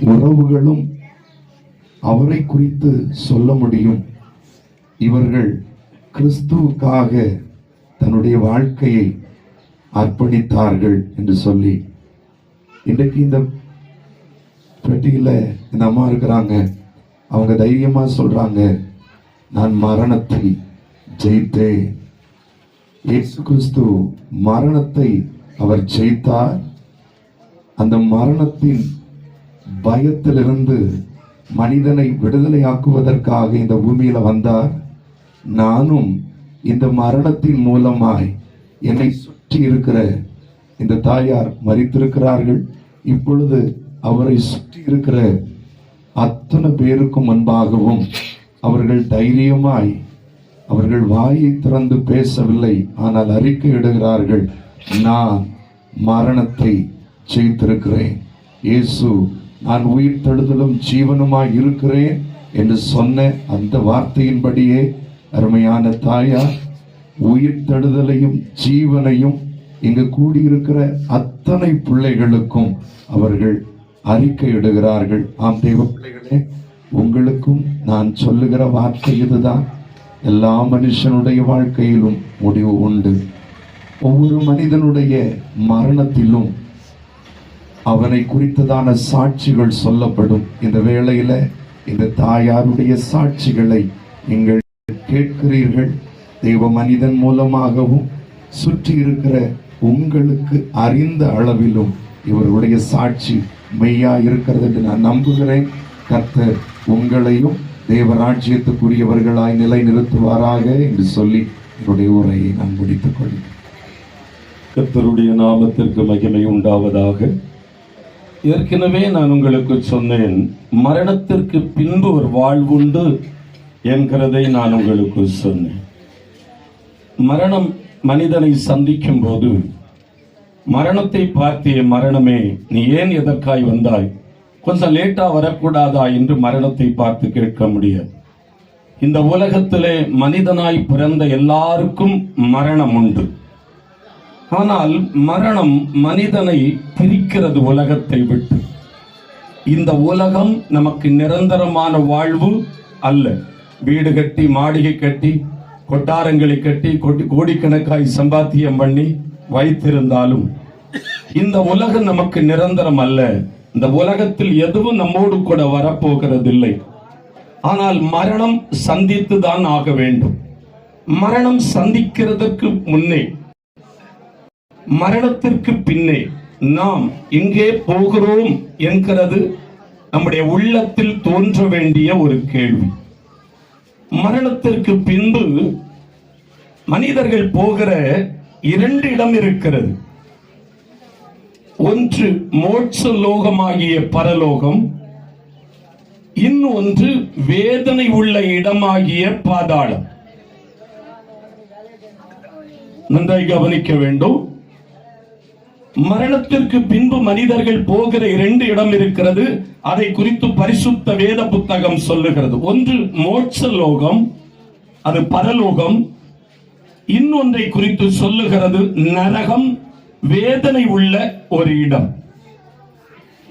உறவுகளும் அவரை குறித்து சொல்ல முடியும். இவர்கள் கிறிஸ்துவுக்காக தன்னுடைய வாழ்க்கையை அர்ப்பணித்தார்கள் என்று சொல்லி. இன்றைக்கு இந்த பெட்டியில் இந்த அம்மா இருக்கிறாங்க. அவங்க தைரியமாக சொல்கிறாங்க நான் மரணத்தை ஜெயித்தேன். இயேசு கிறிஸ்து மரணத்தை அவர் ஜெயித்தார். அந்த மரணத்தின் பயத்திலிருந்து மனிதனை விடுதலையாக்குவதற்காக இந்த பூமியில வந்தார். நானும் இந்த மரணத்தின் மூலமாய் என்னை சுற்றி இருக்கிற இந்த தாயார் மறித்திருக்கிறார்கள். இப்பொழுது அவரை சுற்றி இருக்கிற அத்தனை பேருக்கும் முன்பாகவும் அவர்கள் தைரியமாய் அவர்கள் வாயை திறந்து பேசவில்லை ஆனால் அறிக்கை இடுகிறார்கள் நான் மரணத்தை ஜெயித்திருக்கிறேன் இயேசு நான் உயிர் தழுதலும் ஜீவனுமாய் இருக்கிறேன் என்று சொன்ன அந்த வார்த்தையின்படியே அருமையான தாயார் உயிர் தழுதலையும் ஜீவனையும் இங்கு கூடியிருக்கிற அத்தனை பிள்ளைகளுக்கும் அவர்கள் அறிக்கையிடுகிறார்கள் ஆம் தெய்வ பிள்ளைகளே உங்களுக்கும் நான் சொல்லுகிற வார்த்தை இதுதான். எல்லா மனுஷனுடைய வாழ்க்கையிலும் முடிவு உண்டு. ஒவ்வொரு மனிதனுடைய மரணத்திலும் அவனை குறித்ததான சாட்சிகள் சொல்லப்படும். இந்த வேளையில இந்த தாயாருடைய சாட்சிகளை நீங்கள் கேட்கிறீர்கள். தெய்வ மனிதன் மூலமாகவும் சுற்றி இருக்கிற உங்களுக்கு அறிந்த அளவிலும் இவருடைய சாட்சி மெய்யா இருக்கிறது என்று நான் நம்புகிறேன். கர்த்தர் உங்களையும் தேவராஜ்யத்துக்குரியவர்களாய் நிலை நிறுத்துவாராக என்று சொல்லி என்னுடைய உரையை நான் முடித்துக் கொள்கிறேன். கர்த்தருடைய நாமத்திற்கு மகிமை உண்டாவதாக. ஏற்கனவே நான் உங்களுக்கு சொன்னேன் மரணத்திற்கு பின்பு ஒரு வாழ்வுண்டு என்கிறதை நான் உங்களுக்கு சொன்னேன். மரணம் மனிதனை சந்திக்கும் போது மரணத்தை பார்த்திய மரணமே நீ ஏன் எதற்காய் வந்தாய்? கொஞ்சம் லேட்டா வரக்கூடாதா? என்று மரணத்தை பார்த்து கேட்க முடியாது. இந்த உலகத்திலே மனிதனாய் பிறந்த எல்லாருக்கும் மரணம் உண்டு. ஆனால் மரணம் மனிதனை பிரிக்கிறது உலகத்தை விட்டு. இந்த உலகம் நமக்கு நிரந்தரமான வாழ்வு அல்ல. வீடு கட்டி மாளிகை கட்டி கொட்டாரங்களை கட்டி கொட்டி கோடிக்கணக்காய் சம்பாத்தியம் பண்ணி வைத்திருந்தாலும் இந்த உலகம் நமக்கு நிரந்தரம் அல்ல. இந்த உலகத்தில் எதுவும் நம்மோடு கூட வரப்போகிறதில்லை. ஆனால் மரணம் சந்தித்து தான் ஆக வேண்டும். மரணம் சந்திக்கிறதற்கு முன்னே மரணத்திற்கு பின்னே நாம் எங்கே போகிறோம் என்கிறது நம்முடைய உள்ளத்தில் தோன்ற வேண்டிய ஒரு கேள்வி. மரணத்திற்கு பின்பு மனிதர்கள் போகிற இரண்டு இடம் இருக்கிறது. ஒன்று மோட்ச லோகமாகிய பரலோகம் இன்னொன்று வேதனை உள்ள இடமாகிய பாதாளம். நன்றாய் கவனிக்க வேண்டும். மரணத்திற்கு பின்பு மனிதர்கள் போகிற இரண்டு இடம் இருக்கிறது. அதை குறித்து பரிசுத்த வேத புத்தகம் சொல்லுகிறது. ஒன்று மோட்ச லோகம் அது பரலோகம். இன்னொன்றை குறித்து சொல்லுகிறது நரகம். வேதனை உள்ள ஒரு இடம்.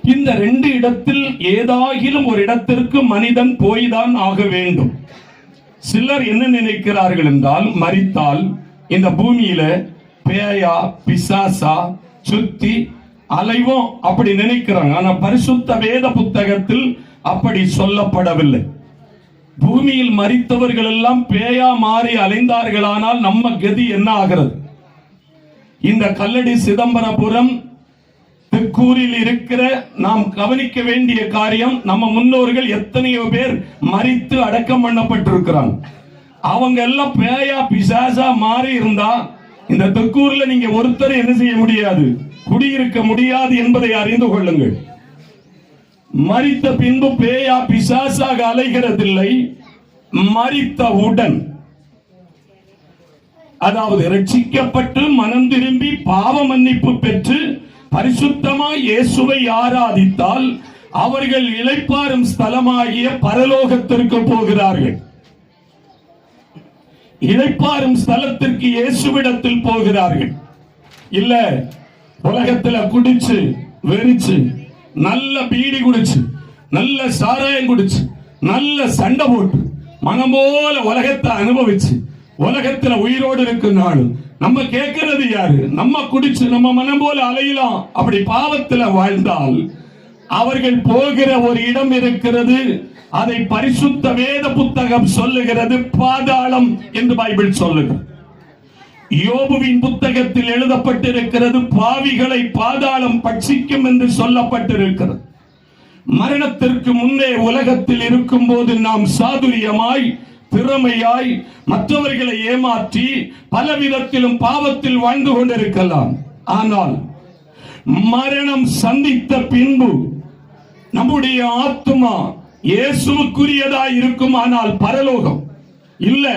இந்த ரெண்டு இடத்தில் ஏதாகிலும் ஒரு இடத்திற்கு மனிதன் போய்தான் ஆக வேண்டும். சிலர் என்ன நினைக்கிறார்கள் என்றால் மறித்தால் இந்த பூமியில பேயா பிசாசா சுத்தி அலைவோம் அப்படி நினைக்கிறாங்க. ஆனா பரிசுத்த வேத புத்தகத்தில் அப்படி சொல்லப்படவில்லை. பூமியில் மறித்தவர்கள் எல்லாம் பேயா மாறி அலைந்தார்களானால் நம்ம கதி என்ன ஆகிறது? இந்த கல்லடி சிதம்பரபுரம் திருக்கூரில் இருக்கிற நாம் கவனிக்க வேண்டிய காரியம் நம்ம முன்னோர்கள் எத்தனையோ பேர் மறித்து அடக்கம் பண்ணப்பட்டிருக்கிறாங்க. அவங்க எல்லாம் பேயா பிசாசா மாறி இருந்தா இந்த தெற்கூர்ல நீங்க ஒருத்தர் என்ன செய்ய முடியாது? குடியிருக்க முடியாது என்பதை அறிந்து கொள்ளுங்கள். மரித்த பின்பு பேயா பிசாசாக அலைகிறதில்லை. மறித்தவுடன் அதாவது ரட்சிக்கப்பட்டு மனம் திரும்பி பாவ மன்னிப்பு பெற்று பரிசுத்தமாய் இயேசுவை ஆராதித்தால் அவர்கள் இளைப்பாறும் ஸ்தலமாகிய பரலோகத்திற்கு போகிறார்கள். இழைப்பாரும் ஸ்தலத்திற்கு இயேசுவிடத்தில் போகிறார்கள். இல்ல உலகத்துல குடிச்சு வெறிச்சு நல்ல பீடி குடிச்சு நல்ல சாராயம் குடிச்சு நல்ல சண்டை போட்டு மனம் போல உலகத்தை அனுபவிச்சு உலகத்துல உயிரோடு இருக்கும் நாள் நம்ம கேட்கறது யாரு? நம்ம குடிச்சு நம்ம மனம் போல அலையலாம். அப்படி பாவத்துல வாழ்ந்தால் அவர்கள் போகிற ஒரு இடம் இருக்கிறது அதை பரிசுத்த வேத புத்தகம் சொல்லுகிறது பாதாளம் என்று பைபிள் சொல்லுகிறது யோபுவின் புத்தகத்தில் எழுதப்பட்டிருக்கிறது பாவிகளை பாதாளம் பட்சிக்கும் என்று சொல்லப்பட்டிருக்கிறது. மரணத்திற்கு முன்னே உலகத்தில் இருக்கும்போது நாம் சாதுரியமாய் திறமையாய் மற்றவர்களை ஏமாற்றி பல விதத்திலும் பாவத்தில் வாழ்ந்து கொண்டிருக்கலாம். ஆனால் மரணம் சந்தித்த பின்பு நம்முடைய ஆத்மா இயேசுவுக்குரியதாய் இருக்கும் ஆனால் பரலோகம். இல்ல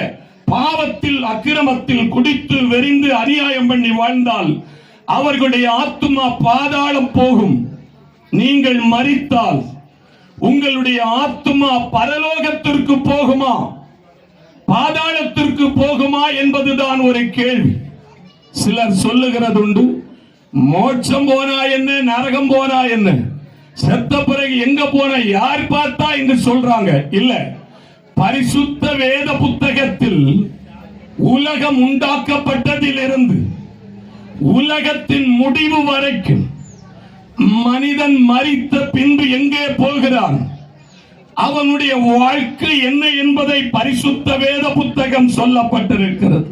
பாவத்தில் அக்கிரமத்தில் குடித்து வெறிந்து அநியாயம் பண்ணி வாழ்ந்தால் அவர்களுடைய ஆத்துமா பாதாளம் போகும். நீங்கள் மறித்தால் உங்களுடைய ஆத்துமா பரலோகத்திற்கு போகுமா? பாதாளத்திற்கு போகுமா என்பதுதான் ஒரு கேள்வி. சிலர் சொல்லுகிறதுண்டு மோட்சம் போனா என்ன? நரகம் போனா என்ன? செத்த பிறகு எங்க போன? யார் பார்த்தா என்று சொல்றாங்க. இல்ல. பரிசுத்த வேத புத்தகத்தில் உலகம் உண்டாக்கப்பட்டதிலிருந்து உலகத்தின் முடிவு வரைக்கும் மனிதன் மறித்த பின்பு எங்கே போகிறான்? அவனுடைய வாழ்க்கை என்ன என்பதை பரிசுத்த வேத புத்தகம் சொல்லப்பட்டிருக்கிறது.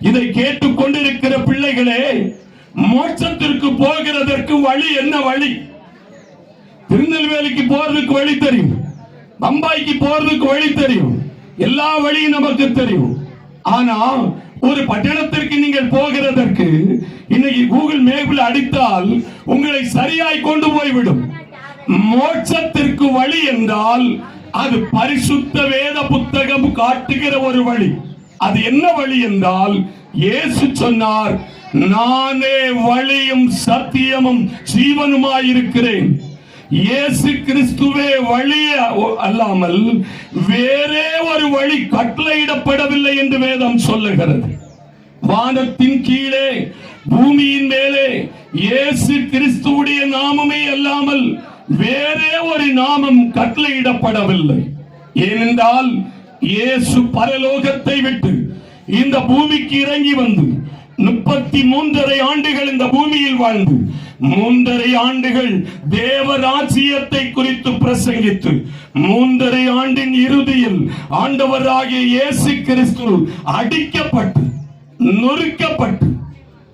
இதை கேட்டுக்கொண்டிருக்கிற பிள்ளைகளே மோட்சத்திற்கு போகிறதற்கு வழி என்ன வழி? திருநெல்வேலிக்கு போறதுக்கு வழி தெரியும். பம்பாய்க்கு போறதுக்கு வழி தெரியும். எல்லா வழியும் நமக்கு தெரியும். ஆனா ஒரு பட்டணத்திற்கு நீங்கள் போகிறதற்கு இன்னைக்கு கூகுள் மேப்பில் அடித்தால் உங்களை சரியாய் கொண்டு போய்விடும். மோட்சத்திற்கு வழி என்றால் அது பரிசுத்த வேத புத்தகம் காட்டுகிற ஒரு வழி. அது என்ன வழி என்றால் இயேசு சொன்னார் நானே வழியும் சத்தியமும் ஜீவனுமாயிருக்கிறேன். இயேசு கிறிஸ்துவே வழி அல்லாமல் வேறே ஒரு வழி கட்டளையிடப்படவில்லை என்று வேதம் சொல்லுகிறது. வானத்தின் கீழே பூமியின் மேலே இயேசு கிறிஸ்துவுடைய நாமமே அல்லாமல் வேறே ஒரு நாமம் கட்டளையிடப்படவில்லை. ஏனென்றால் இயேசு பரலோகத்தை விட்டு இந்த பூமிக்கு இறங்கி வந்து முப்பத்தி மூன்றரை ஆண்டுகள் இந்த பூமியில் வாழ்ந்து மூன்றரை ஆண்டுகள் தேவ ராஜ்யத்தை குறித்து பிரசங்கித்து மூன்றரை ஆண்டின் இறுதியில் ஆண்டவராகிய இயேசு கிறிஸ்து அடிக்கப்பட்டு நொறுக்கப்பட்டு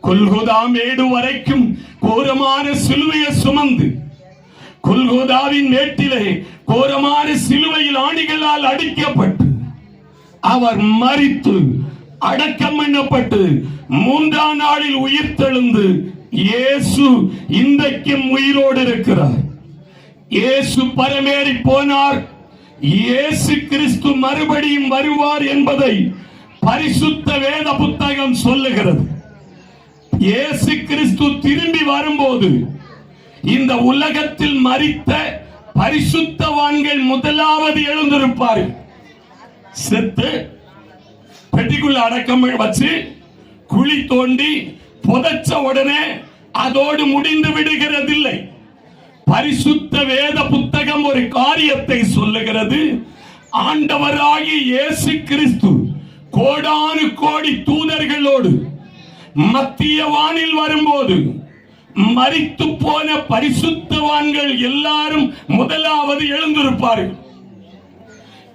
கொல்கோதா மேடு வரைக்கும் கோரமான சிலுவையை சுமந்து கொல்கோதாவின் மேட்டிலே கோரமான சிலுவையில் ஆணிகளால் அடிக்கப்பட்டு அவர் மறித்து அடக்கம் எண்ணப்பட்டு மூன்றாம் நாளில் உயிர் தெழுந்து இயேசு இன்றைக்கும் உயிரோடு இருக்கிறார். இயேசு பரமேறி போனார். இயேசு கிறிஸ்து மறுபடியும் வருவார் என்பதை பரிசுத்த வேத புத்தகம் சொல்லுகிறது. இயேசு கிறிஸ்து திரும்பி வரும்போது இந்த உலகத்தில் மறித்த பரிசுத்தவான்கள் முதலாவது எழுந்திருப்பார் செத்து பெட்டிக்குள்ள அடக்கம் வச்சு குழி தோண்டி புதைச்ச உடனே அதோடு முடிந்து விடுகிறதில்லை. பரிசுத்த வேத புத்தகம் ஒரு காரியத்தை சொல்லுகிறது. ஆண்டவராகி இயேசு கிறிஸ்து கோடானு கோடி தூதர்களோடு மத்திய வானில் வரும்போது மறித்து போன பரிசுத்தவான்கள் எல்லாரும் முதலாவது எழுந்திருப்பார்கள்.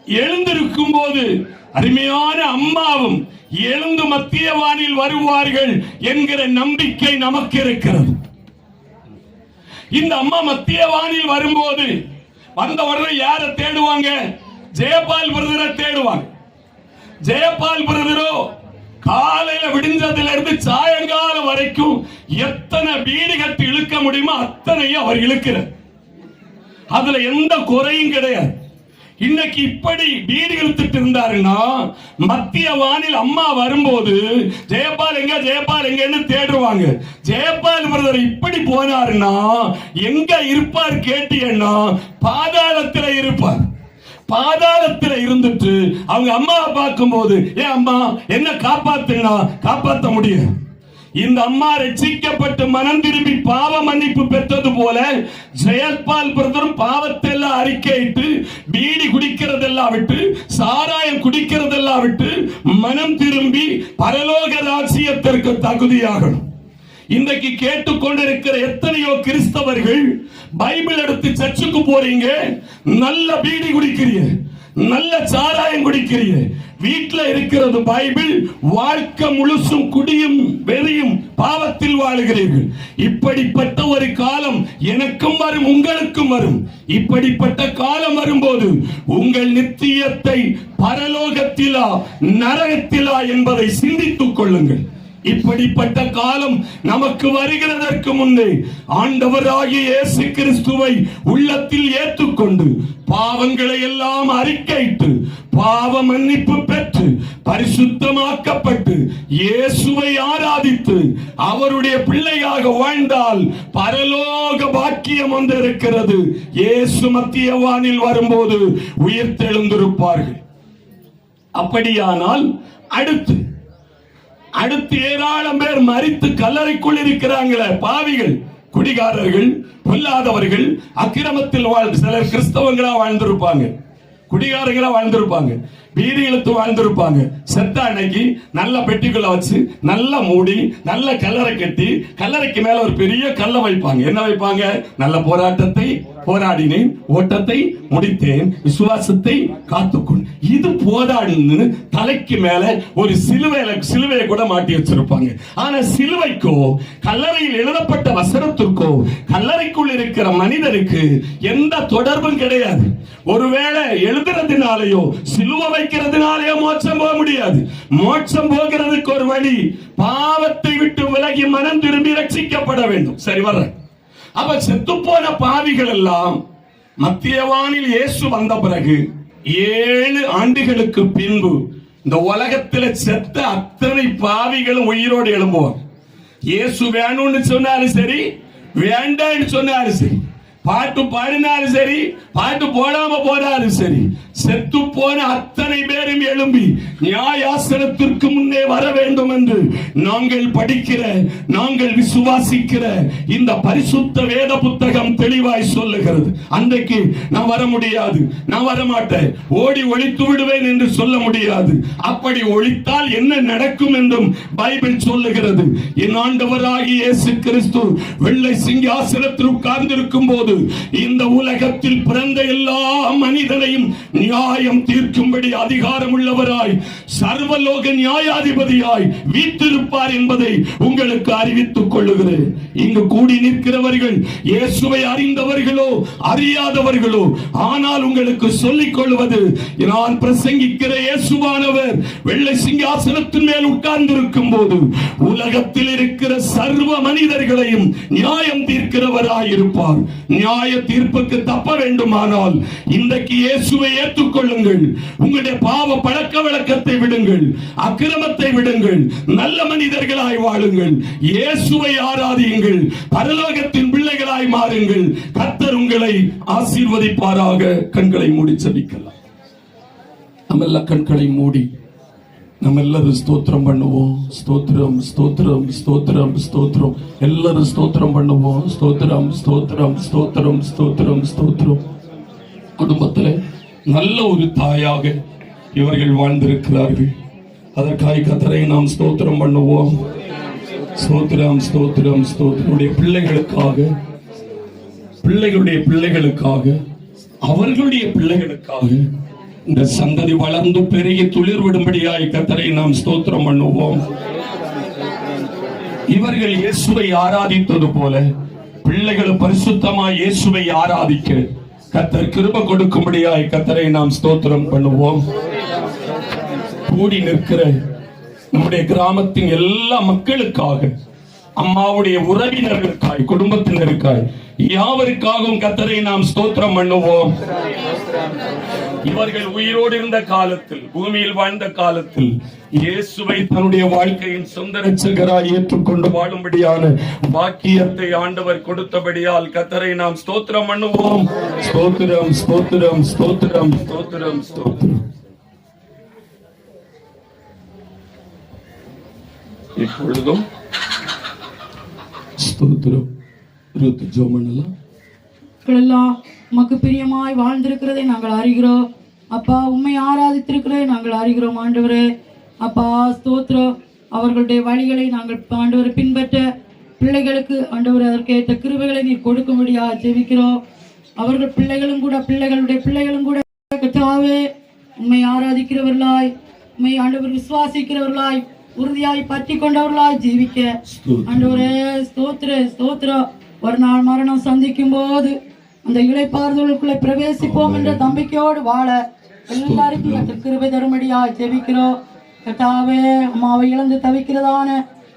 எழுந்திருக்கும் போது அருமையான அம்மாவும் எழுந்து மத்திய வானில் வருவார்கள் என்கிற நம்பிக்கை நமக்கு இருக்கிறது இந்த அம்மா மத்திய வானில் வரும்போது வந்த உடனே யாரை தேடுவாங்க? ஜெயபால் பிரதரை தேடுவாங்க. ஜெயபால் பிரதரோ காலையில விடிஞ்சதுல இருந்து சாயங்காலம் வரைக்கும் எத்தனை வீடு கட்டி இழுக்க முடியுமோ அத்தனையும் அவர் இழுக்கிறார். அதுல எந்த குறையும் கிடையாது. இன்னைக்கு இப்படி வீடு இழுத்துட்டு இருந்தாருன்னா மத்திய வானில் அம்மா வரும்போது ஜெயபால் எங்க ஜெயபால் எங்கன்னு தேடுவாங்க. ஜெயபால் பிரதர் இப்படி போனாருன்னா எங்க இருப்பார் கேட்டீங்கன்னா பாதாளத்துல இருப்பார். பாதாளத்துல இருந்துட்டு அவங்க அம்மாவை பார்க்கும்போது ஏன் அம்மா என்ன காப்பாத்துனா காப்பாற்ற முடியும். இந்த அம்மா ரட்சிக்கப்பட்டு மனம் திரும்பி பாவ மன்னிப்பு பெற்றது போல ஜெயபால் பிரதரும் பாவத்தை எல்லாம் அறிக்கையிட்டு பீடி குடிக்கிறதெல்லாம் விட்டு சாராயம் குடிக்கிறதெல்லாம் விட்டு மனம் திரும்பி பரலோக ராஜ்யத்திற்கு தகுதியாகணும். இன்றைக்கு கேட்டுக்கொண்டிருக்கிற எத்தனையோ கிறிஸ்தவர்கள் பைபிள் எடுத்து சர்ச்சுக்கு போறீங்க நல்ல பீடி குடிக்கிறீங்க நல்ல சாராயம் குடிக்கிறீங்க வீட்டுல இருக்கிறது பைபிள் வாழ்க்கை முழுசும் குடியும் வெறியும் பாவத்தில் வாழுகிறீர்கள். இப்படிப்பட்ட ஒரு காலம் எனக்கும் வரும் உங்களுக்கும் வரும். இப்படிப்பட்ட காலம் வரும்போது உங்கள் நித்தியத்தை பரலோகத்திலா நரகத்திலா என்பதை சிந்தித்துக் கொள்ளுங்கள். இப்படிப்பட்ட காலம் நமக்கு வருகிறதற்கு முன்னே ஆண்டவராகிய இயேசு கிறிஸ்துவை உள்ளத்தில் ஏற்றுக்கொண்டு பாவங்களை எல்லாம் அறிக்கையிட்டு பாவ மன்னிப்பு பெற்று பரிசுத்தமாக்கப்பட்டு இயேசுவை ஆராதித்து அவருடைய பிள்ளையாக வாழ்ந்தால் பரலோக பாக்கியம் வந்திருக்கிறது. இருக்கிறது இயேசு மத்தியவானில் வரும்போது உயிர்த்தெழுந்திருப்பார்கள். அப்படியானால் அடுத்து அடுத்து ஏராளம் பேர் மறித்து கல்லறைக்குள் இருக்கிறாங்களே பாவிகள் குடிகாரர்கள் பொல்லாதவர்கள் அக்கிரமத்தில் வாழ் சிலர் கிறிஸ்தவங்களா வாழ்ந்திருப்பாங்க. குடிகாரங்களா வாழ்ந்திருப்பாங்க. பீடி இழுத்து வாழ்ந்திருப்பாங்க. செத்த அன்னைக்கு நல்ல பெட்டிக்குள்ள வச்சு நல்லா மூடி நல்ல கல்லறை கட்டி கல்லறைக்கு மேல ஒரு பெரிய கல்லை வைப்பாங்க. என்ன வைப்பாங்க? நல்ல போராட்டத்தை போராடினேன் ஓட்டத்தை முடித்தேன் விசுவாசத்தை காத்துக்கொள். இது போதாடுன்னு தலைக்கு மேல ஒரு சிலுவையில சிலுவையை கூட மாட்டி வச்சிருப்பாங்க. ஆனா சிலுவைக்கோ கல்லறையில் எழுதப்பட்ட வசனத்திற்கோ கல்லறைக்குள் இருக்கிற மனிதனுக்கு எந்த தொடர்பும் கிடையாது. ஒருவேளை எழுதுறதுனாலயோ சிலுவை வைக்கிறதுனாலயோ மோட்சம் போக முடியாது. மோட்சம் போகிறதுக்கு ஒரு வழி பாவத்தை விட்டு விலகி மனம் திரும்பி ரட்சிக்கப்பட வேண்டும். சரி வர்றேன். அப்ப செத்துப்போன பாவிகள் எல்லாம் மத்தியவானில் இயேசு வந்த பிறகு ஏழு ஆண்டுகளுக்கு பின்பு இந்த உலகத்துல செத்த அத்தனை பாவிகளும் உயிரோடு எழும்புவாங்க இயேசு வேணும்னு சொன்னாலும் சரி வேண்டாம்னு சொன்னாலும் சரி பாட்டு பாடினாலும் சரி பாட்டு போடாம போனாலும் சரி செத்து போன அத்தனை பேரும் எழும்பி நியாயாசனத்திற்கு முன்னே வர வேண்டும் என்று நாங்கள் படிக்கிற நாங்கள் விசுவாசிக்கிற இந்த பரிசுத்த வேத புத்தகம் தெளிவாய் சொல்லுகிறது. அன்றைக்கு நான் வர முடியாது. நான் வர மாட்டேன் ஓடி ஒழித்து விடுவேன் என்று சொல்ல முடியாது. அப்படி ஒழித்தால் என்ன நடக்கும் என்றும் பைபிள் சொல்லுகிறது. என் ஆண்டவராகி இயேசு கிறிஸ்து வெள்ளை சிங்காசனத்தில் உட்கார்ந்திருக்கும் போது இந்த உலகத்தில் பிறந்த எல்லா மனிதனையும் நியாயம் தீர்க்கும்படி அதிகாரம் உள்ளவராய் சர்வலோக நியாயாதிபதியாய் வீற்றிருப்பார் என்பதை உங்களுக்கு அறிவித்துக் கொள்ளுகிறேன். இங்கு கூடி நிற்கிறவர்கள் இயேசுவை அறிந்தவர்களோ அறியாதவர்களோ ஆனால் உங்களுக்கு சொல்லிக் கொள்வது நான் பிரசங்கிக்கிற இயேசுவானவர் வெள்ளை சிங்காசனத்தின் மேல் உட்கார்ந்திருக்கும் போது உலகத்தில் இருக்கிற சர்வ மனிதர்களையும் நியாயம் தீர்க்கிறவராய் இருப்பார் நியாய தீர்ப்புக்கு தப்ப வேண்டுமானால் இன்றைக்கு இயேசுவை ஏற்றுக்கொள்ளுங்கள் உங்களுடைய பாவ பழக்க வழக்கத்தை விடுங்கள். அக்கிரமத்தை விடுங்கள். நல்ல மனிதர்களாய் வாழுங்கள். இயேசுவை ஆராதியுங்கள். பரலோகத்தின் பிள்ளைகளாய் மாறுங்கள். கத்தர் உங்களை ஆசீர்வதிப்பாராக. கண்களை மூடி செபிக்கலாம் நம்ம கண்களை மூடி நம்ம எல்லாரும் ஸ்தோத்திரம் பண்ணுவோம். ஸ்தோத்திரம் ஸ்தோத்திரம் ஸ்தோத்திரம் ஸ்தோத்திரம். எல்லாரும் ஸ்தோத்திரம் பண்ணுவோம். ஸ்தோத்திரம் ஸ்தோத்திரம் ஸ்தோத்திரம் ஸ்தோத்திரம் ஸ்தோத்திரம். குடும்பத்தில் நல்ல ஒரு தாயாக இவர்கள் வாழ்ந்திருக்கிறார்கள். அதற்காக கத்தரை நாம் ஸ்தோத்திரம் பண்ணுவோம். ஸ்தோத்திரம் ஸ்தோத்திரம் ஸ்தோத்திரனுடைய பிள்ளைகளுக்காக பிள்ளைகளுடைய பிள்ளைகளுக்காக அவர்களுடைய பிள்ளைகளுக்காக இந்த சந்ததி வளர்ந்து பெருகி துளிர் விடும்படியாய் கத்தரை நாம் ஸ்தோத்திரம் பண்ணுவோம். இவர்கள் இயேசுவை ஆராதித்தது போல பிள்ளைகள் பரிசுத்தமாய் இயேசுவை ஆராதிக்க கத்தர் கிருப கொடுக்கும்படியாய் கத்தரை நாம் ஸ்தோத்திரம் பண்ணுவோம். கூடி நிற்கிற நம்முடைய கிராமத்தின் எல்லா மக்களுக்காக அம்மாவுடைய உறவினர்களுக்காய் குடும்பத்தினருக்காய் யாவருக்காகவும் கத்தரை நாம் ஸ்தோத்திரம் பண்ணுவோம். இவர்கள் உயிரோடு இருந்த காலத்தில் பூமியில் வாழ்ந்த காலத்தில் இயேசுவை தன்னுடைய வாழ்க்கையின் சொந்த ரட்சகராய் ஏற்றுக்கொண்டு வாழும்படியான பாக்கியத்தை ஆண்டவர் கொடுத்தபடியால் கத்தரை நாம் ஸ்தோத்திரம் பண்ணுவோம். ஸ்தோத்திரம் ஸ்தோத்திரம் ஸ்தோத்திரம் ஸ்தோத்திரம் ஸ்தோத்திரம். இப்பொழுதும் ஸ்தோத்திரம். இருபத்தி ஜோம் பண்ணலாம் எல்லாம் உமக்கு பிரியமாய் வாழ்ந்திருக்கிறதை நாங்கள் அறிகிறோம். அப்பா உண்மை ஆராதித்திருக்கிறதை நாங்கள் அறிகிறோம் ஆண்டவரே. அப்பா ஸ்தோத்திரம். அவர்களுடைய வழிகளை நாங்கள் ஆண்டவரை பின்பற்ற பிள்ளைகளுக்கு ஆண்டவர் அதற்கேற்ற கிருபைகளை நீர் கொடுக்கும்படியா ஜெபிக்கிறோம். அவர்கள் பிள்ளைகளும் கூட பிள்ளைகளுடைய பிள்ளைகளும் கூட கர்த்தாவே உண்மை ஆராதிக்கிறவர்களாய் உண்மை ஆண்டவர் விசுவாசிக்கிறவர்களாய் உறுதியாய் பற்றி கொண்டவர்களாய் ஜீவிக்க ஆண்டவரே ஸ்தோத்திர ஸ்தோத்திரம். ஒரு நாள் மரணம் சந்திக்கும் போது அந்த இளைப்பாறுதலுக்குள்ளே பிரவேசிப்போம் என்ற நம்பிக்கையோடு வாழ எல்லாருக்கும் கிருபை தரும்படியா ஜெபிக்கிறோம். கர்த்தாவே அம்மாவை இழந்து தவிக்கிறதான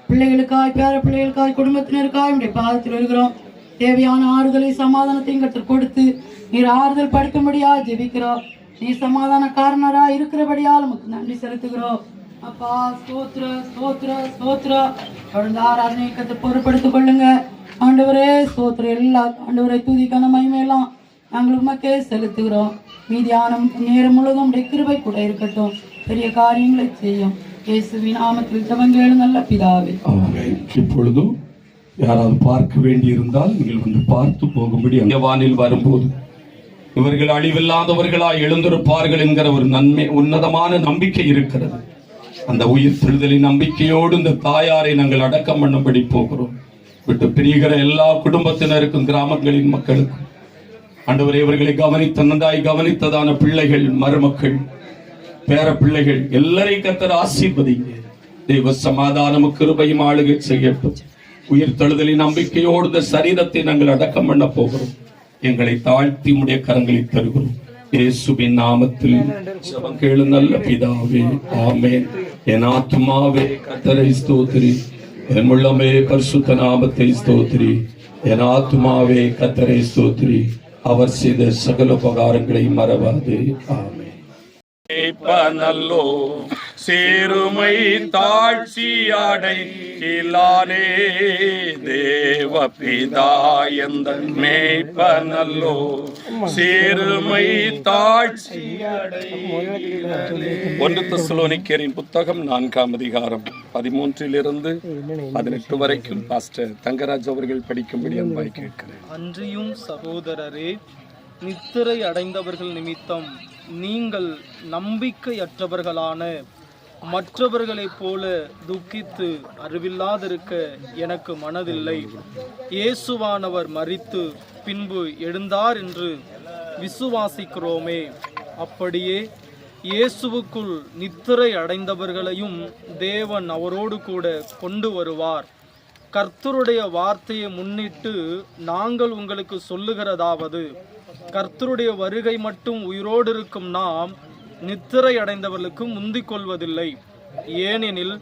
பிள்ளைகளுக்காய் பேர பிள்ளைகளுக்காய் குடும்பத்தினருக்காய் உடைய பாதத்தில் இருக்கிறோம் தேவையான ஆறுதலை சமாதானத்தையும் கர்த்தர் கொடுத்து நீர் ஆறுதல் படுத்தும்படியா ஜெபிக்கிறோம். நீ சமாதான காரணரா இருக்கிறபடியால் நமக்கு நன்றி செலுத்துகிறோம். அப்பா ஸ்தோத்ர ஸ்தோத்ர ஸ்தோத்ர தொடர்ந்து ஆராதனை கத்து பொறுப்படுத்திக் கொள்ளுங்க. ஆண்டவரே ஸ்தோத்ர எல்லா ஆண்டவரை துதிக்கான மகிமையெல்லாம் நாங்கள் உமக்கே செலுத்துகிறோம். மீதியானம் நேரம் முழுதும் உடைய கிருபை கூட இருக்கட்டும். பெரிய காரியங்களை செய்யும். இயேசுவின் நாமத்தில் ஜபங்கேளு நல்ல பிதாவே. இப்பொழுதும் யாராவது பார்க்க வேண்டியிருந்தால் நீங்கள் வந்து பார்த்து போகும்படி அந்த வானில் வரும்போது இவர்கள் அழிவில்லாதவர்களாய் எழுந்திருப்பார்கள் என்கிற ஒரு நன்மை உன்னதமான நம்பிக்கை இருக்கிறது. அந்த உயிர் தெழுதலின் நம்பிக்கையோடு இந்த தாயாரை நாங்கள் அடக்கம் பண்ணும்படி போகிறோம். விட்டு பிரிகிற எல்லா குடும்பத்தினருக்கும் கிராமங்களின் மக்களுக்கும் ஆண்டவரே இவர்களை கவனித்த நன்றாய் கவனித்ததான பிள்ளைகள் மருமக்கள் பேர பிள்ளைகள் எல்லாரையும் கத்தர் ஆசீர்வதிங்க. தெய்வ சமாதானமும் கிருபையும் ஆளுகை செய்யட்டும். உயிர் தழுதலின் நம்பிக்கையோடு இந்த சரீரத்தை நாங்கள் அடக்கம் பண்ண போகிறோம். எங்களை தாழ்த்தி உடைய கரங்களை தருகிறோம். இயேசுவின் நாமத்தில் ஜெபம் கேளு நல்ல பிதாவே ஆமேன். என் ஆத்மாவே கத்தரை ஸ்தோத்திரி. என் உள்ளமே பரிசுத்த நாமத்தை ஸ்தோத்திரி. என் ஆத்மாவே கத்தரை ஸ்தோத்திரி. அவர் செய்த சகல உபகாரங்களை மறவாதே. ஆமென். மேய்ப்பனல்லோ சிறுமை தாழ்ச்சியாடை அடைகிலானே தேவபிதா எந்த மேய்ப்பனல்லோ. சிறுமை தாழ்ச்சியாடை ஒன்று தெசலோனிக்கேரின் புத்தகம் நான்காம் அதிகாரம் பதிமூன்றிலிருந்து பதினெட்டு வரைக்கும் பாஸ்டர் தங்கராஜ் அவர்கள் படிக்கும்படி அன்பாய் கேட்கிறேன். அன்றியும் சகோதரரே நித்திரை அடைந்தவர்கள் நிமித்தம் நீங்கள் நம்பிக்கையற்றவர்களான மற்றவர்களைப் போல துக்கித்து அறிவில்லாதிருக்க எனக்கு மனதில்லை. இயேசுவானவர் மறித்து பின்பு எழுந்தார் என்று விசுவாசிக்கிறோமே. அப்படியே இயேசுவுக்குள் நித்திரை அடைந்தவர்களையும் தேவன் அவரோடு கூட கொண்டு வருவார். கர்த்தருடைய வார்த்தையை முன்னிட்டு நாங்கள் உங்களுக்கு சொல்லுகிறதாவது கர்த்தருடைய வருகை மட்டும் உயிரோடு இருக்கும் நாம் நித்திரை அடைந்தவர்களுக்கு முந்திக் கொள்வதில்லை. ஏனெனில்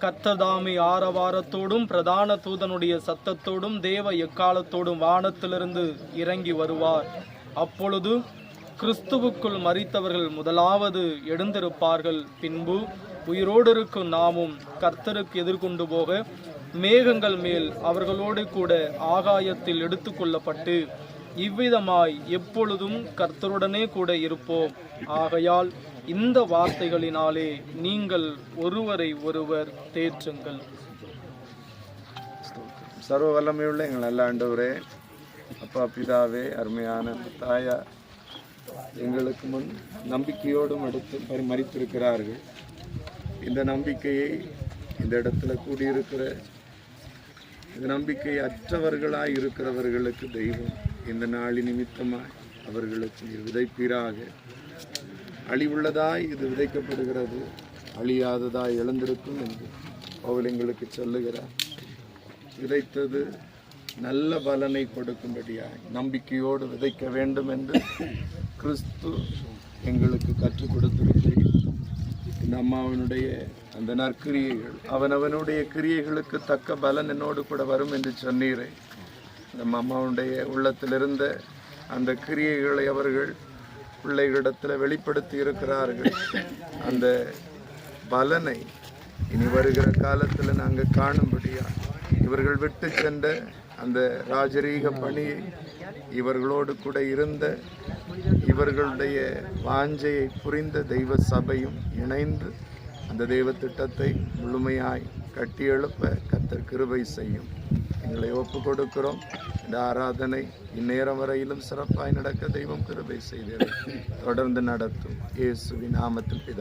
கர்த்ததாமி ஆரவாரத்தோடும் பிரதான தூதனுடைய சத்தத்தோடும் தேவ எக்காலத்தோடும் வானத்திலிருந்து இறங்கி வருவார். அப்பொழுது கிறிஸ்துவுக்குள் மறித்தவர்கள் முதலாவது எழுந்திருப்பார்கள். பின்பு உயிரோடு இருக்கும் நாமும் கர்த்தருக்கு எதிர்கொண்டு போக மேகங்கள் மேல் அவர்களோடு கூட ஆகாயத்தில் எடுத்துக்கொள்ளப்பட்டு இவ்விதமாய் எப்பொழுதும் கர்த்தருடனே கூட இருப்போம். ஆகையால் இந்த வார்த்தைகளினாலே நீங்கள் ஒருவரை ஒருவர் தேற்றுங்கள். சர்வ வல்லமையுள்ள எங்கள் நல்ல ஆண்டவரே அப்பா பிதாவே அருமையான தாயா எங்களுக்கு முன் நம்பிக்கையோடும் எடுத்து பரிமரித்திருக்கிறார்கள். இந்த நம்பிக்கையை இந்த இடத்துல கூடியிருக்கிற இந்த நம்பிக்கை அற்றவர்களாய் இருக்கிறவர்களுக்கு தெய்வம். இந்த நாளி நிமித்தமாய் அவர்களுக்கு நீர் விதைப்பீராக. அழிவுள்ளதாய் இது விதைக்கப்படுகிறது. அழியாததாய் எழுந்திருக்கும் என்று பவுல் எங்களுக்கு சொல்லுகிறார். விதைத்தது நல்ல பலனை கொடுக்கும்படியாய் நம்பிக்கையோடு விதைக்க வேண்டும் என்று கிறிஸ்து எங்களுக்கு கற்றுக் கொடுத்திருக்கிறேன். இந்த அம்மாவினுடைய அந்த நற்கிரியைகள் அவனவனுடைய கிரியைகளுக்கு தக்க பலன் என்னோடு கூட வரும் என்று சொன்னீரேன் நம்ம அம்மாவுடைய உள்ளத்திலிருந்த அந்த கிரியைகளை அவர்கள் பிள்ளைகளிடத்தில் வெளிப்படுத்தி இருக்கிறார்கள். அந்த பலனை இனி வருகிற காலத்தில் நாங்கள் காணும்படியா இவர்கள் விட்டு சென்ற அந்த ராஜரீக பணியை இவர்களோடு கூட இருந்த இவர்களுடைய வாஞ்சையை புரிந்த தெய்வ சபையும் இணைந்து அந்த தெய்வ திட்டத்தை முழுமையாய் கட்டியெழுப்ப கத்தர் கிருபை செய்யும். எங்களை ஒப்பு கொடுக்கிறோம் இந்த ஆராதனை இந்நேரம் வரையிலும் சிறப்பாய் நடக்க தெய்வம் கிருபை செய்தது தொடர்ந்து நடத்தும் இயேசுவின் நாமத்தில் பிதா